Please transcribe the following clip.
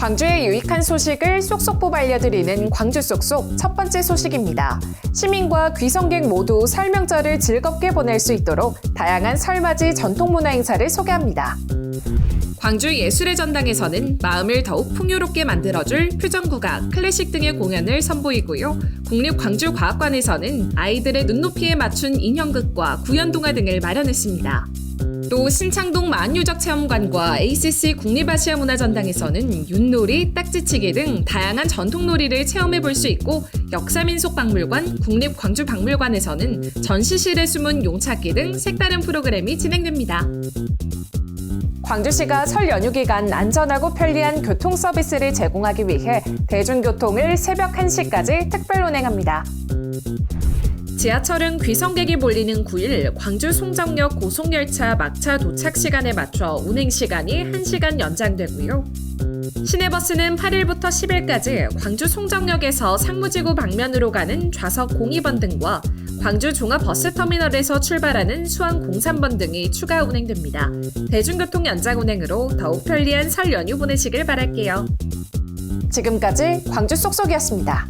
광주의 유익한 소식을 쏙쏙 뽑아 알려드리는 광주 쏙쏙 첫 번째 소식입니다. 시민과 귀성객 모두 설명절을 즐겁게 보낼 수 있도록 다양한 설맞이 전통문화 행사를 소개합니다. 광주 예술의 전당에서는 마음을 더욱 풍요롭게 만들어줄 퓨전국악, 클래식 등의 공연을 선보이고요. 국립광주과학관에서는 아이들의 눈높이에 맞춘 인형극과 구연동화 등을 마련했습니다. 또 신창동 만유적 체험관과 ACC 국립아시아 문화전당에서는 윷놀이, 딱지치기 등 다양한 전통놀이를 체험해 볼 수 있고 역사민속박물관, 국립광주박물관에서는 전시실에 숨은 용찾기 등 색다른 프로그램이 진행됩니다. 광주시가 설 연휴 기간 안전하고 편리한 교통 서비스를 제공하기 위해 대중교통을 새벽 1시까지 특별 운행합니다. 지하철은 귀성객이 몰리는 9일 광주 송정역 고속열차 막차 도착 시간에 맞춰 운행 시간이 1시간 연장되고요. 시내버스는 8일부터 10일까지 광주 송정역에서 상무지구 방면으로 가는 좌석 02번 등과 광주 종합버스터미널에서 출발하는 수원 03번 등이 추가 운행됩니다. 대중교통 연장 운행으로 더욱 편리한 설 연휴 보내시길 바랄게요. 지금까지 광주 쏙쏙이었습니다.